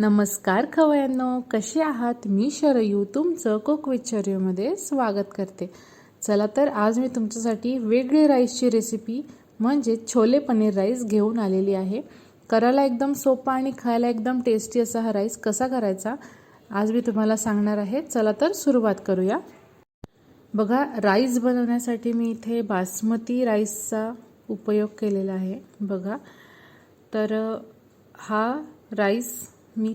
नमस्कार खवयांनो कसे आहात? मी शरयू तुमचं कुक विचर्यूमध्ये स्वागत करते. चला तर आज मी तुमच्यासाठी वेगळी राईसची रेसिपी म्हणजे छोले पनीर राईस घेऊन आलेली आहे. करायला एकदम सोपा आणि खायला एकदम टेस्टी असा हा राईस कसा करायचा आज मी तुम्हाला सांगणार आहे. चला तर सुरुवात करूया. बघा राईस बनवण्यासाठी मी इथे बासमती राईसचा उपयोग केलेला आहे. बघा तर हा राईस मी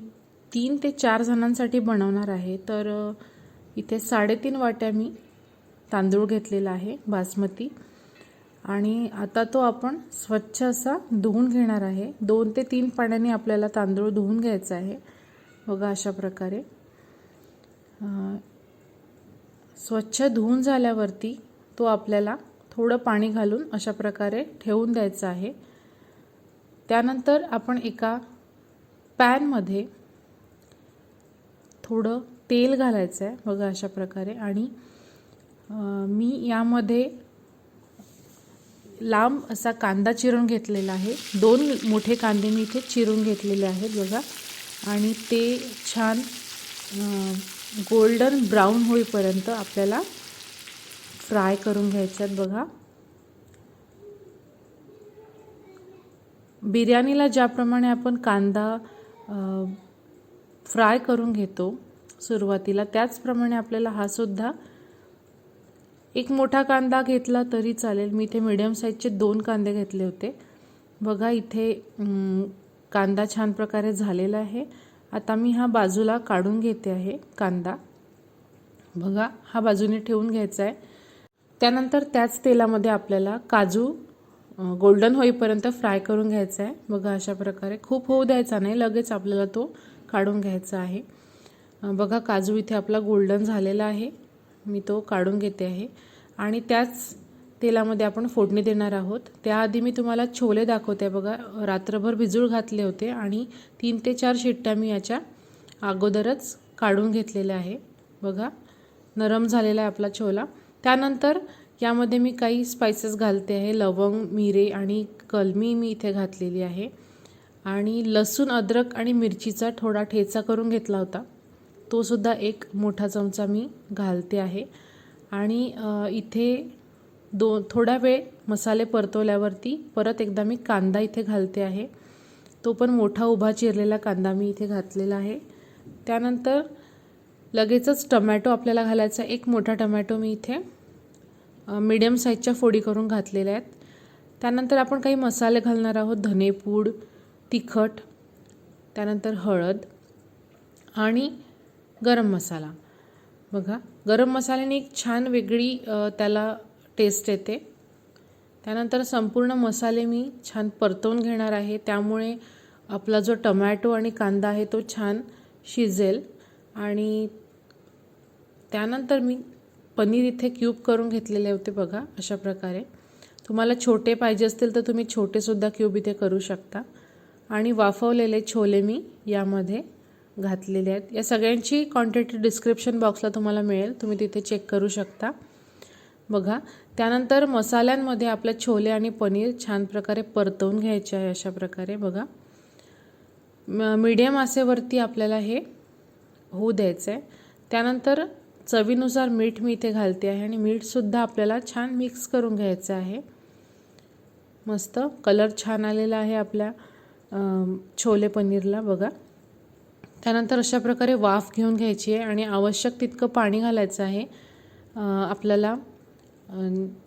तीन ते चार जणांसाठी बनवणार आहे. तर इथे साडेतीन वाट्या मी तांदूळ घेतलेला आहे बासमती. आणि आता तो आपण स्वच्छ असा धुवून घेणार आहे. दोन ते तीन पाण्याने आपल्याला तांदूळ धुवून घ्यायचा आहे. बघा अशा प्रकारे. स्वच्छ धुवून झाल्यावरती तो आपल्याला थोडं पाणी घालून अशा प्रकारे ठेवून द्यायचं आहे. त्यानंतर आपण एका पॅनमध्ये थोडं तेल घालायचं आहे बघा अशा प्रकारे. आणि मी यामध्ये लांब असा कांदा चिरून घेतलेला आहे. दोन मोठे कांदे मी इथे चिरून घेतलेले आहेत बघा. आणि ते छान गोल्डन ब्राऊन होईपर्यंत आपल्याला फ्राय करून घ्यायचे आहेत बघा. बिर्याणीला ज्याप्रमाणे आपण कांदा फ्राय करून घेतो सुरुवातीला. त्याचप्रमाणे आपल्याला हा सुद्धा एक मोठा कांदा घेतला तरी चालेल. मी इथे मीडियम साईजचे दोन कांदे घेतले होते. बघा इथे कांदा छान प्रकारे झालेला आहे. आता मी हा बाजूला काढून घेते आहे कांदा. बघा हा बाजूने ठेवून घ्यायचा आहे. त्यानंतर त्याच तेलामध्ये आपल्याला काजू गोल्डन होईपर्यंत फ्राय करून घ्यायचा आहे बघा अशा प्रकारे. खूप होऊ द्यायचा नाही. लगेच आपल्याला तो काढून घ्यायचा आहे. बघा काजू इथे आपला गोल्डन झालेला आहे. मी तो काढून घेते आहे. आणि त्याच तेलामध्ये आपण फोडणी देणार आहोत. त्याआधी मी तुम्हाला छोले दाखवते बघा. रात्रभर भिजूळ घातले होते आणि तीन ते चार शिट्ट्या मी याच्या अगोदरच काढून घेतलेल्या आहे. बघा नरम झालेला आहे आपला छोला. त्यानंतर यामध्ये मी काही स्पायसेस घालते आहे. लवंग मिरे आणि कलमी मी इथे घातलेली आहे. आणि लसूण अद्रक आणि मिरचीचा थोडा ठेचा करून घेतला होता. तो सुद्धा एक मोठा चमचा मी घालते आहे. आणि इथे दो थोडा वेळ मसाले परतवल्यावरती परत एकदा मी कांदा इथे घालते आहे. तो पण मोठा उभा चिरलेला कांदा मी इथे घातलेला आहे. त्यानंतर लगेचच टमॅटो आपल्याला घालायचा एक मोठा टमॅटो मी इथे मीडियम साईजच्या फोडी करून घातलेल्या आहेत. त्यानंतर आपण काही मसाले घालणार आहोत. धनेपूड तिखट त्यानंतर हळद आणि गरम मसाला. बघा गरम मसाल्याने एक छान वेगळी त्याला टेस्ट येते. त्यानंतर संपूर्ण मसाले मी छान परतवून घेणार आहे. त्यामुळे आपला जो टमॅटो आणि कांदा आहे तो छान शिजेल. आणि त्यानंतर मी पनीर इथे क्यूब करून घेतलेले होते बघा अशा प्रकारे. तुम्हाला छोटे पाहिजे असतील तर तुम्ही छोटेसुद्धा क्यूब इथे करू शकता. आणि वाफवलेले छोले मी यामध्ये घातलेले आहेत. या सगळ्यांची क्वांटिटी डिस्क्रिप्शन बॉक्सला तुम्हाला मिळेल. तुम्ही तिथे चेक करू शकता. बघा त्यानंतर मसाल्यांमध्ये आपल्या छोले आणि पनीर छान प्रकारे परतवून घ्यायचे आहे अशा प्रकारे. बघा मीडियम आसेवरती आपल्याला हे होऊ द्यायचं आहे त्यानंतर चवीनुसार मीठ मी इथे घालते आहे आणि मीठसुद्धा आपल्याला छान मिक्स करून घ्यायचं आहे. मस्त कलर छान आलेला आहे आपल्या छोले पनीरला बघा. त्यानंतर अशा प्रकारे वाफ घेऊन घ्यायची आहे आणि आवश्यक तितकं पाणी घालायचं आहे. आपल्याला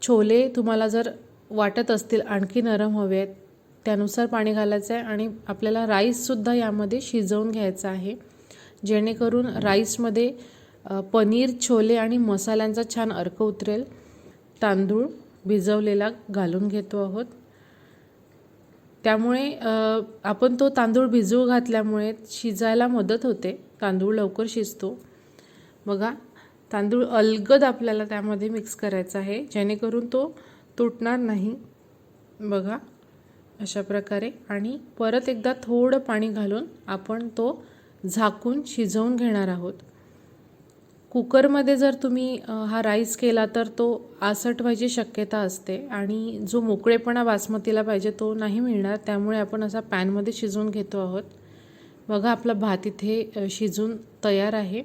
छोले तुम्हाला जर वाटत असतील आणखी नरम हवे आहेत त्यानुसार पाणी घालायचं आहे आणि आपल्याला राईससुद्धा यामध्ये शिजवून घ्यायचा आहे. जेणेकरून राईसमध्ये पनीर छोले आणि मसाल्यांचा छान अर्क उतरेल. तांदूळ भिजवलेला घालून घेतो आहोत. त्यामुळे आपण तो तांदूळ भिजवू घातल्यामुळे शिजायला मदत होते. तांदूळ लवकर शिजतो. बघा तांदूळ अलगद आपल्याला त्यामध्ये मिक्स करायचा आहे. जेणेकरून तो तुटणार नाही. बघा अशा प्रकारे. आणि परत एकदा थोडं पाणी घालून आपण तो झाकून शिजवून घेणार आहोत. कुकरमध्ये जर तुम्ही हा राईस केला तर तो आसट व्हायची शक्यता असते आणि जो मोकळेपणा बासमतीला पाहिजे तो नाही मिळणार. त्यामुळे आपण असा पॅनमध्ये शिजवून घेतो आहोत. बघा आपला भात इथे शिजून तयार आहे.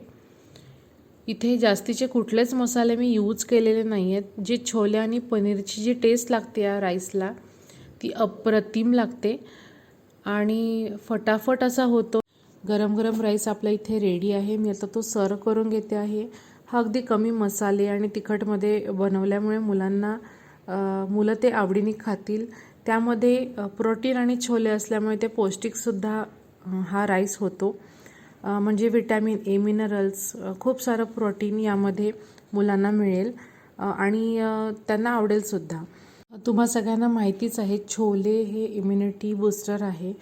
इथे जास्तीचे कुठलेच मसाले मी यूज केलेले नाही आहेत जे छोले आणि पनीरची जी टेस्ट लागते या राईसला ती अप्रतिम लागते. आणि फटाफट असा होतो गरम गरम राईस आपला इथे रेडी आहे. मी आता तो सर्व करून घेते आहे. हा अगदी कमी मसाले आणि तिखटमध्ये बनवल्यामुळे मुलांना मुलं ते आवडीने खातील. त्यामध्ये प्रोटीन आणि छोले असल्यामुळे ते पौष्टिकसुद्धा हा राईस होतो. म्हणजे विटॅमिन ए मिनरल्स खूप सारं प्रोटीन यामध्ये मुलांना मिळेल. आणि त्यांना आवडेलसुद्धा तुम्हा सगळ्यांना माहितीच आहे छोले हे इम्युनिटी बूस्टर आहे.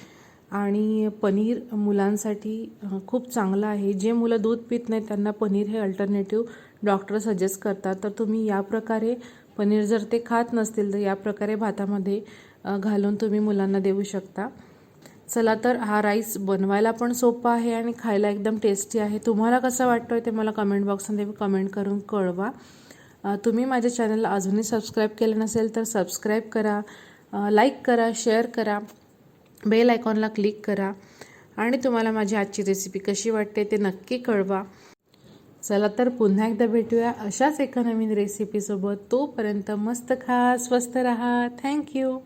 आणि पनीर मुलांसाठी खूप चांगलं आहे. जे मुलं दूध पित नाहीत त्यांना पनीर हे अल्टरनेटिव्ह डॉक्टर सजेस्ट करतात. तर तुम्ही या प्रकारे पनीर जर ते खात नसतील तर या प्रकारे भातामध्ये घालून तुम्ही मुलांना देऊ शकता. चला तर हा राईस बनवायला पण सोपा आहे आणि खायला एकदम टेस्टी आहे. तुम्हाला कसं वाटतो आहे ते मला कमेंट बॉक्समध्ये कमेंट करून कळवा. तुम्ही माझ्या चॅनलला अजूनही सबस्क्राईब केलं नसेल तर सबस्क्राईब करा. लाईक करा शेअर करा. बेल आयकॉनला क्लिक करा आणि तुम्हाला माझी आजची रेसिपी कशी वाटते ते नक्की कळवा. चला तर पुन्हा एकदा भेटूया अशाच एका नवीन रेसिपीसोबत तोपर्यंत मस्त खा स्वस्त रहा. थँक्यू